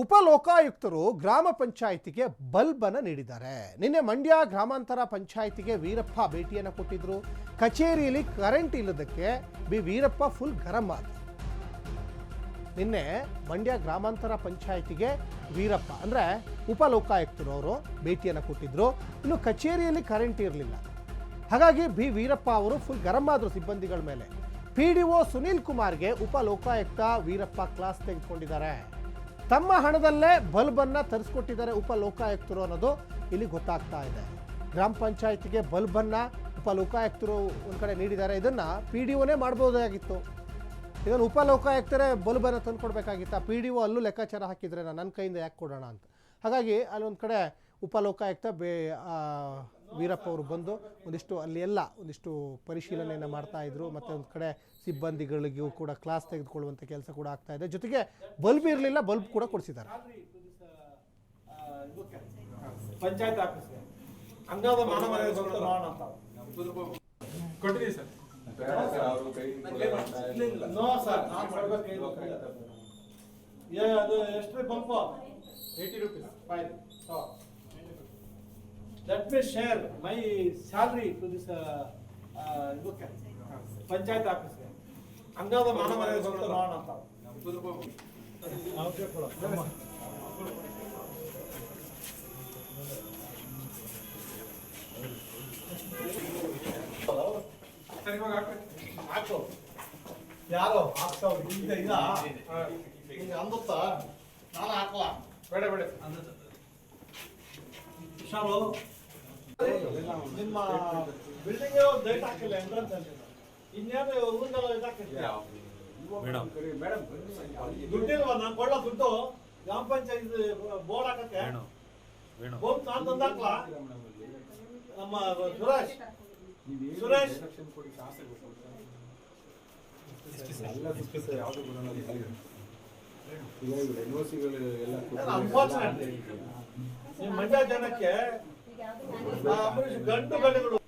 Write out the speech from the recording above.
ಉಪ ಲೋಕಾಯುಕ್ತರು ಗ್ರಾಮ ಪಂಚಾಯಿತಿಗೆ ಬಲ್ಬ್ ಅನ್ನು ನೀಡಿದ್ದಾರೆ. ನಿನ್ನೆ ಮಂಡ್ಯ ಗ್ರಾಮಾಂತರ ಪಂಚಾಯಿತಿಗೆ ವೀರಪ್ಪ ಭೇಟಿಯನ್ನು ಕೊಟ್ಟಿದ್ರು. ಕಚೇರಿಯಲ್ಲಿ ಕರೆಂಟ್ ಇಲ್ಲದಕ್ಕೆ ಬಿ ವೀರಪ್ಪ ಫುಲ್ ಗರಂ ಆದ ನಿನ್ನೆ ಮಂಡ್ಯ ಗ್ರಾಮಾಂತರ ಪಂಚಾಯಿತಿಗೆ ವೀರಪ್ಪ ಅಂದರೆ ಉಪ ಲೋಕಾಯುಕ್ತರು ಅವರು ಭೇಟಿಯನ್ನು ಕೊಟ್ಟಿದ್ರು. ಇನ್ನು ಕಚೇರಿಯಲ್ಲಿ ಕರೆಂಟ್ ಇರಲಿಲ್ಲ. ಹಾಗಾಗಿ ಬಿ ವೀರಪ್ಪ ಅವರು ಫುಲ್ ಗರಂ ಆದರು ಸಿಬ್ಬಂದಿಗಳ ಮೇಲೆ. ಪಿ ಡಿ ಸುನೀಲ್ ಕುಮಾರ್ಗೆ ಉಪ ಲೋಕಾಯುಕ್ತ ವೀರಪ್ಪ ಕ್ಲಾಸ್ ತೆಗೆದುಕೊಂಡಿದ್ದಾರೆ. ತಮ್ಮ ಹಣದಲ್ಲೇ ಬಲ್ಬನ್ನು ತರಿಸ್ಕೊಟ್ಟಿದ್ದಾರೆ ಉಪ ಲೋಕಾಯುಕ್ತರು ಅನ್ನೋದು ಇಲ್ಲಿ ಗೊತ್ತಾಗ್ತಾ ಇದೆ. ಗ್ರಾಮ ಪಂಚಾಯತಿಗೆ ಬಲ್ಬನ್ನು ಉಪ ಲೋಕಾಯುಕ್ತರು ಒಂದು ಕಡೆ ನೀಡಿದ್ದಾರೆ. ಇದನ್ನು ಪಿ ಡಿ ಒನೇ ಮಾಡ್ಬೋದಾಗಿತ್ತು. ಇದನ್ನು ಉಪ ಲೋಕಾಯುಕ್ತರೇ ಬಲ್ಬನ್ನು ತಂದು ಕೊಡಬೇಕಾಗಿತ್ತ ಪಿ ಡಿ ಒ ಅಲ್ಲೂ ಲೆಕ್ಕಾಚಾರ ಹಾಕಿದ್ರೆ ನಾನು ನನ್ನ ಕೈಯಿಂದ ಯಾಕೆ ಕೊಡೋಣ ಅಂತ. ಹಾಗಾಗಿ ಅಲ್ಲೊಂದು ಕಡೆ ಉಪ ಲೋಕಾಯುಕ್ತ ಬೇ ಆ, ವೀರಪ್ಪ ಅವರು ಬಂದು ಒಂದಿಷ್ಟು ಅಲ್ಲಿ ಎಲ್ಲ ಒಂದಿಷ್ಟು ಪರಿಶೀಲನೆಯನ್ನು ಮಾಡ್ತಾ ಇದ್ರು. ಮತ್ತೆ ಒಂದು ಕಡೆ ಸಿಬ್ಬಂದಿಗಳಿಗೂ ಕೂಡ ಕ್ಲಾಸ್ ತೆಗೆದುಕೊಳ್ಳುವಂಥ ಕೆಲಸ ಕೂಡ ಆಗ್ತಾ ಇದೆ. ಜೊತೆಗೆ ಬಲ್ಬ್ ಇರಲಿಲ್ಲ, ಬಲ್ಬ್ ಕೂಡ ಕೊಡಿಸಿದ್ದಾರೆ. ಅದು ಎಷ್ಟು ಬಂಪು? Eighty rupees fine let me share my salary to this ಇದಕ್ಕೆ ಪಂಚಾಯತ್ ಆಫೀಸ್ಗೆ ಹಂಗಾದ ಮಾನವ ಮಾಡೋಣ ಅಂತ. ಸರ್ ಇವಾಗ ಹಾಕು ಯಾರು ಹಾಕ್ತಾವ್ ಈಗ ಈಗ ಅಂದುತ್ತಾ? ನಾನು ಹಾಕಲ್ಲ ಬೇಡ ಬೇಡ. ಹುಷಾರು ನಿಮ್ಮ ಬಿಲ್ಡಿಂಗ್ ಡೇಟ್ ಹಾಕಿಲ್ಲ ಎಂಟ್ರೆನ್ಸ್ ಅಂತ ಇನ್ನೇನು ಊರಿನೆಲ್ಲ ಇದು ಮೇಡಮ್ ದುಡ್ಡಿಲ್ವಾ ನಾನು ಕೊಳ್ಳೋ ದುಡ್ಡು ಗ್ರಾಮ ಪಂಚಾಯತ್ ಬೋರ್ಡ್ ಹಾಕಕ್ಕೆ ಬೋರ್ಡ್ ನಾನು ತಂದಾಕ್ಲಾ ನಮ್ಮ ಸುರೇಶ್ ಸುರೇಶ್ ಮಂಡ್ಯ ಜನಕ್ಕೆ ಆ ಅಂಬರೀಷ್ ಗಂಡು ಗಂಡುಗಳು